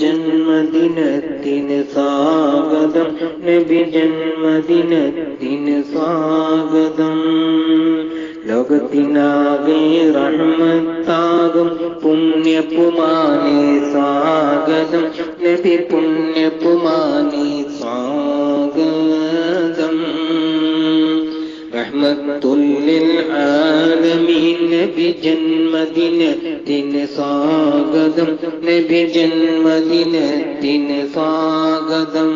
ജന്മദിനത്തിന് സ്വാഗതം. നബി ജന്മദിനത്തിന് സ്വാഗതം. ലോകത്തിനാകെ റഹ്മത്താകും. പുണ്യപ്പുമാനെ സ്വാഗതം. നബി പുണ്യപ്പുമാ റഹ്മത്തുല്ലിൽ ആലമീൻ നബി ജന്മദിനത്തിന് സ്വാഗതം നബി ജന്മദിനത്തിന് സ്വാഗതം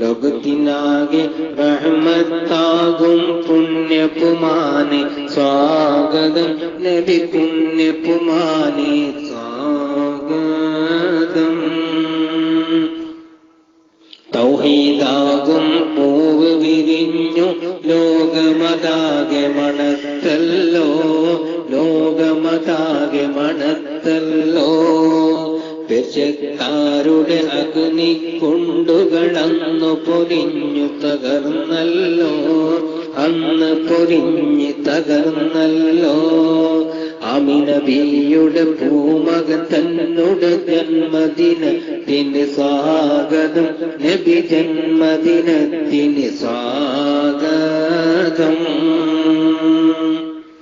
ലോകത്തിനാകെ റഹ്മത്താകും പുണ്യപുമാനെ സ്വാഗതം നബി പുണ്യപുമാനെ സ്വാഗതം തൗഹീദാകും പൂവ് വിരിഞ്ഞു ലോകമതാകെ മണത്തല്ലോ ലോകമതാകെ മണത്തല്ലോ. പെശക്കാരുടെ അഗ്നി കൊണ്ടുകളന്നു പൊരിഞ്ഞു തകർന്നല്ലോ അന്ന് പൊരിഞ്ഞ് തകർന്നല്ലോ. അമിനബിയുടെ ഭൂമക തന്നോട് ജന്മദിനത്തിന് സ്വാഗതം നബി ജന്മദിനത്തിന് സ്വാഗതം جنة